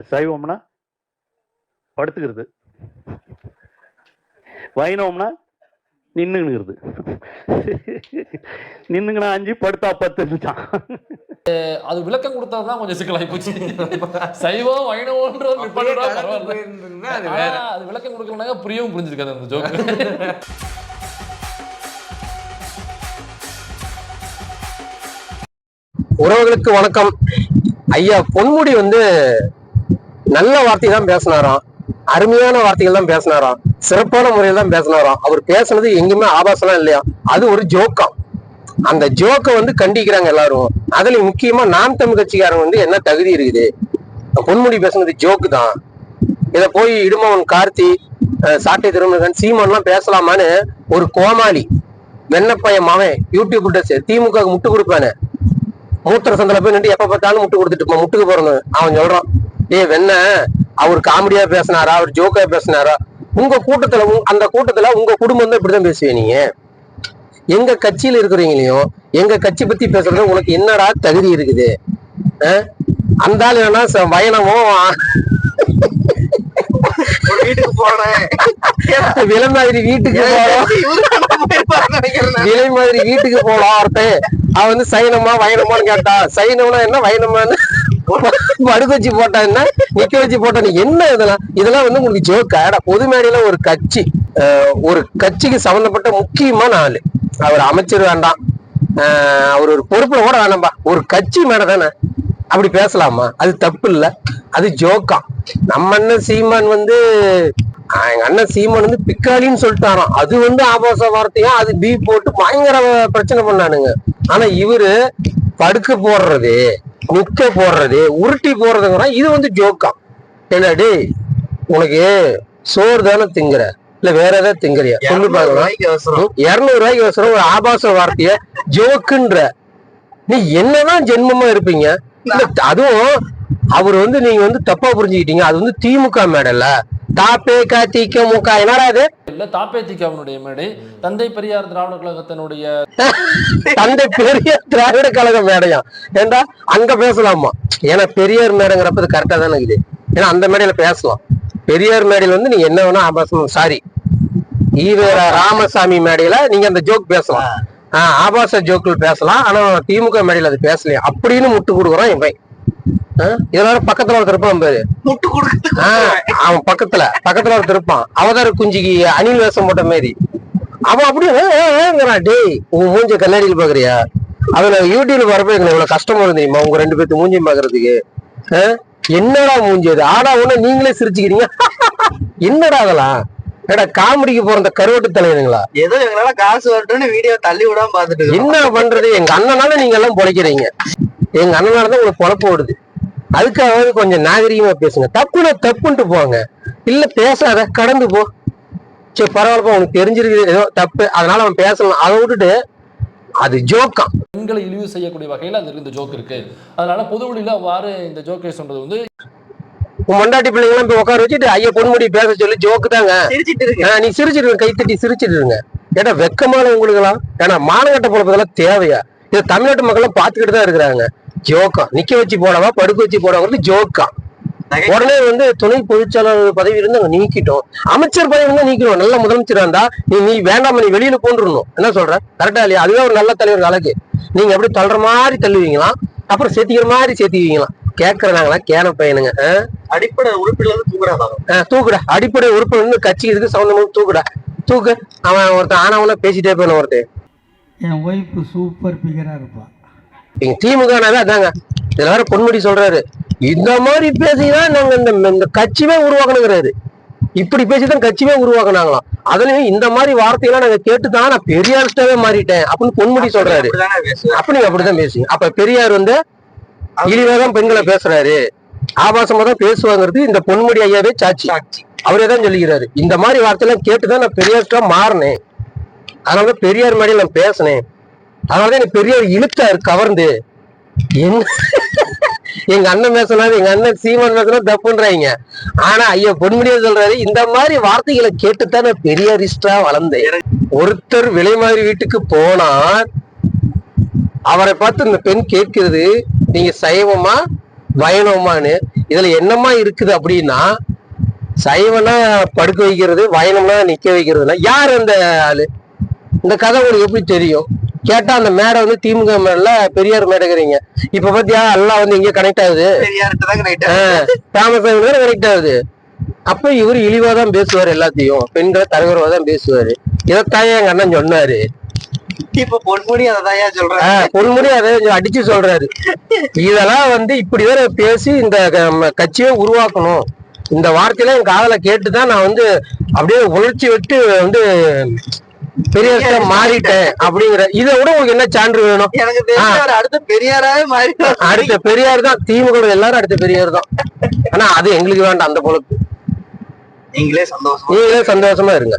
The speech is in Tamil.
சைவம்னா படுத்துக்கிறது. வைணவம்னா நின்னுங்கிறது நின்னுங்கனா அஞ்சு படுத்தா பத்து இருந்துச்சான் அது விளக்கம் கொடுத்தா தான் கொஞ்சம் சிக்கலாகி போச்சு சைவம் வைணவன்ற அப்படியே நிப்பாட்டுடா, கடந்து பரவாயில்ல. போயிருந்தீங்கன்னா அது ஆனா, வேற. அது விளக்கம் கொடுக்கலனாக்க புரியவும் புரிஞ்சிருக்காது அந்த ஜோக். உறவுகளுக்கு வணக்கம். ஐயா பொன்முடி வந்து நல்ல வார்த்தை தான் பேசினாராம். அருமையான வார்த்தைகள் தான் பேசினாராம். சிறப்பான முறையில் தான் பேசினாராம். அவர் பேசுனது எங்கேயுமே ஆபாசம்லாம் இல்லையா? அது ஒரு ஜோக்கம் அந்த ஜோக்கை வந்து கண்டிக்கிறாங்க எல்லாரும். அதுல முக்கியமா நாம் தமிழ் கட்சிக்காரங்க வந்து என்ன தகுதி இருக்குது? பொன்முடி பேசுனது ஜோக்கு தான். இதை போய் இடுமவன் கார்த்தி சாட்டை திருமுருகன் சீமான்லாம் பேசலாமான்னு ஒரு கோமாளி வெண்ணப்பையன் மாவன் யூடியூப் திமுக முட்டு கொடுப்பானே. மூத்திர சந்தில போய் நின்று எப்ப பார்த்தாலும் முட்டு கொடுத்துட்டு இருப்பான். முட்டுக்கு போறணும் அவன் சொல்றான். ஏய் வெண்ண அவர் காமெடியா பேசினாரா அவர் ஜோக்கா பேசினாரா? உங்க கூட்டத்துல அந்த கூட்டத்துல உங்க குடும்பம் தான் இப்படிதான் பேசுவீங்க நீங்க? எங்க கட்சியில இருக்கிறவங்களையும் எங்க கட்சி பத்தி பேசுறது உனக்கு என்னடா தகுதி இருக்குது? அந்த ஆள் என்னன்னா ஒரு வீட்டுக்கு விலை மாதிரி வீட்டுக்கு விலை மாதிரி வீட்டுக்கு போலாம் ஒருத்தன் அவன் வந்து சைனமா வயனமான்னு கேட்டா சைனம்னா என்ன வயனமான்னு படுக்க வச்சு போட்டா என்ன? நிக்க வச்சு போட்டா என்ன? இதெல்லாம்? இதெல்லாம் வந்து உங்களுக்கு ஜோக்கா பொது மேடையில ஒரு கட்சி ஒரு கட்சிக்கு சம்பந்தப்பட்ட முக்கியமான ஆளு அவர் அமைச்சர் வேண்டாம். அவர் ஒரு பொறுப்புல கூட வேணாம்பா. ஒரு கட்சி மேடை தானே? அப்படி பேசலாமா? அது தப்பு இல்ல. அது ஜோக்கா நம்ம அண்ணன் சீமான் வந்து எங்க அண்ணன் சீமான் வந்து பிக்காளின்னு சொல்லிட்டாராம். அது வந்து ஆபாச வார்த்தையா? அது பீ போட்டு பயங்கர பிரச்சனை பண்ணானுங்க. ஆனா இவரு படுக்க போடுறது நிக்க போடுறது உருட்டி போடுறதுங்கிற இது வந்து ஜோக்கா என்ன டேய் உனக்கு சோறு தானே திங்குற? இல்ல வேற ஏதாவது திங்குறியா? சொல்லி பார்க்கலாம் இருநூறு ரூபாய்க்கு வசரம் ஒரு ஆபாச வார்த்தைய ஜோக்குன்ற நீ என்னதான் ஜென்மமா இருப்பீங்க? அதுவும் அவர் வந்து நீங்க வந்து தப்பா புரிஞ்சுக்கிட்டீங்க. அது வந்து திமுக மேடல்ல தாப்பே காத்திக்க முக்கா என்னடா அது இல்ல தாப்பேத்திகாவினுடைய மேடை தந்தை பெரியார் திராவிடர் கழகத்தினுடைய தந்தை பெரிய திராவிட கழக மேடையா? ஏண்டா அங்க பேசலாமா? ஏன்னா பெரியார் மேடைங்கிறப்ப அது கரெக்டா தானே இருக்குது. ஏன்னா அந்த மேடையில பேசலாம். பெரியார் மேடையில வந்து நீங்க என்ன வேணா ஆபாசம் சாரி ஈவேர ராமசாமி மேடையில நீங்க அந்த ஜோக் பேசலாம். ஆஹ் ஆபாச ஜோக்குகள் பேசலாம். ஆனா திமுக மேடையில அது பேசலையா. அப்படின்னு முட்டு கொடுக்குறான் இவன். இதெல்லாம் பக்கத்துல ஒருத்தர் இருப்பான் பாரு. அவன் பக்கத்துல பக்கத்துல ஒருத்தர் இருப்பான். அவதார குஞ்சிக்கு அணில் வேஷம் போட்ட மாதிரி அவன் அப்படியே "ஏ, ஏ, ஏங்கிறான் டேய் உன் மூஞ்ச கண்ணாடியில் பாக்குறியா? அவன் யூடியூப்ல வரப்ப எங்களுக்கு எவ்வளவு கஷ்டமா இருந்து தெரியுமா? உங்க ரெண்டு பேர்த்து மூஞ்சியும் பாக்குறதுக்கு? என்னடா மூஞ்சி அது? ஆடா ஒண்ணு நீங்களே சிரிச்சுக்கிறீங்க. என்னடா அதெல்லாம்? ஏடா காமெடிக்கு போற இந்த கருவட்டு தலைவனுங்களா ஏதோ எங்களால காசு வரட்டும்னு வீடியோ தள்ளி விடாம பாத்துட்டு. என்ன பண்றது? எங்க அண்ணனால நீங்க எல்லாம் பொழைக்கிறீங்க. எங்க அண்ணனால தான் உங்களுக்கு பொழப்பு ஓடுது. அதுக்காக கொஞ்சம் நாகரிகமா பேசுங்க. தப்புனா தப்புன்ட்டு போங்க. இல்ல பேசாத கடந்து போ. சரி பரவாயில்லப்பா உனக்கு தெரிஞ்சிருக்குது. ஏதோ தப்பு. அதனால அவன் பேசலாம் அதை விட்டுட்டு அது ஜோக்கம் பெண்களை இழிவு செய்யக்கூடிய வகையில் அது இந்த ஜோக் இருக்கு. அதனால பொது வழியில அவ்வாறு இந்த ஜோக்கை சொல்றது வந்து மண்டாட்டி பிள்ளைங்களாம் போய் உட்கார வச்சுட்டு ஐயா பொன்முடி பேச சொல்லி ஜோக்கு தாங்க. சிரிச்சிட்டு நீ சிரிச்சிருங்க. கைத்தட்டி சிரிச்சிருங்க ஏன்னா வெக்கமான உங்களுக்கெல்லாம்? ஏன்னா மானகட்ட பொழப்பதெல்லாம் தேவையா? இது தமிழ்நாட்டு மக்களும் பார்த்துக்கிட்டு தான் இருக்கிறாங்க. ஜோக்கம் நிக்க வச்சு போடவா படுக்க வச்சு போடவாங்கிறது ஜோக்கம் உடனே வந்து துணை பொதுச்செயலாளர் பதவி இருந்து அங்க நீக்கிட்டோம். அமைச்சர் பதவி இருந்தா நீக்கிடுவோம். நல்ல முதலமைச்சரா இருந்தா நீ நீ வேண்டாம் நீ வெளியில போன்றணும். என்ன சொல்ற? கரெக்டா இல்லையா? அதுவே ஒரு நல்ல தலைவர் அழகு. நீங்க அப்படி தள்ளுற மாதிரி தள்ளுவீங்களாம் அப்புறம் சேர்த்திக்கிற மாதிரி சேர்த்திக்குவீங்களாம் கேட்கறாங்களா கேன பையனுங்க? அடிப்படை உறுப்பில இருந்து தூக்குறாங்க தூக்குடா. அடிப்படை உறுப்பினர் இருந்து கட்சி இதுக்கு சம்பந்தமா தூக்குடா. தூக்கு. அவன் ஒருத்தன் ஆனவன பேசிட்டே போயின ஒருத்தன். என் ஒய்ஃபு சூப்பர் பிகராக இருப்பாள் எங்க திமுகனாவே அதாங்க. இதுல வேற பொன்முடி சொல்றாரு. இந்த மாதிரி பேசிதான் நாங்க இந்த இந்த கட்சியே உருவாக்கணுங்கிறாரு. இப்படி பேசிதான் கட்சியே உருவாக்குனாங்களாம். அதுலயும் இந்த மாதிரி வார்த்தையெல்லாம் நாங்க கேட்டுதான் நான் பெரியார்ஸ்டாவே மாறிட்டேன் அப்படின்னு பொன்முடி சொல்றாரு. அப்ப நீங்க அப்படிதான் பேசுங்க அப்ப பெரியார் வந்து இழிவாதான் பெண்களை பேசுறாரு. ஆபாசமா தான் பேசுவாங்கிறது இந்த பொன்முடி ஐயாவே சாட்சி. அவரே தான் சொல்லிக்கிறாரு. இந்த மாதிரி வார்த்தையெல்லாம் கேட்டுதான் நான் பெரியார்ஸ்டா மாறினேன். அதனாலதான் பெரியார் மாதிரி நான் பேசினேன். அதனாலதான் எனக்கு பெரியார் இழுத்தாரு கவர்ந்து. என்ன எங்க அண்ணன் பேசினாரு எங்க அண்ணன் சீமான் பேசினா தப்புன்றாங்க. ஆனா ஐயா பொன்முடியா சொல்றாரு இந்த மாதிரி வார்த்தைகளை கேட்டுத்தான் நான் பெரியாரிஸ்டா வளர்ந்தேன். ஒருத்தர் விலை மாதிரி வீட்டுக்கு போனார் அவரை பார்த்து இந்த பெண் கேட்கிறது நீங்க சைவமா வைணவமானு இதுல என்னமா இருக்குது அப்படின்னா சைவனா படுக்க வைக்கிறது வைணம்னா நிக்க வைக்கிறதுனா யார் அந்த ஆளு? இந்த கதை உங்களுக்கு எப்படி தெரியும்? கேட்டா அந்த மேடை வந்து திமுக மேடல பெரியார் மேடைக்கிறீங்க இப்ப பாத்தியா எல்லாம் வந்து இங்க கனெக்ட் ஆகுது. ராமசாமி கனெக்ட் ஆகுது. அப்ப இவர் இழிவா தான் பேசுவார் எல்லாத்தையும். பெண்களை தலைவரவா தான் பேசுவாரு. இதைத்தான் எங்க அண்ணன் சொன்னாரு. இப்ப பொன்முடி அததான் சொல்றேன் ஆஹ் பொன்முடி அதை அடிச்சு சொல்றாரு. இதெல்லாம் வந்து இப்படி வேற பேசி இந்த கட்சியை உருவாக்கணும். இந்த வார்த்தையெல்லாம் என் காதல கேட்டுதான் நான் வந்து அப்படியே உணர்ச்சி விட்டு வந்து பெரிய மாறிட்டேன் அப்படிங்கிற இதை விட உங்களுக்கு என்ன சான்று வேணும்? எனக்கு அவர் அடுத்த பெரியாராவே மாறி அடுத்த பெரியார் தான் திமுக எல்லாரும் அடுத்த பெரியார் தான். ஆனா அது எங்களுக்கு வேண்டாம் அந்த பொழப்பு நீங்களே சந்தோஷம் நீங்களே சந்தோஷமா இருங்க.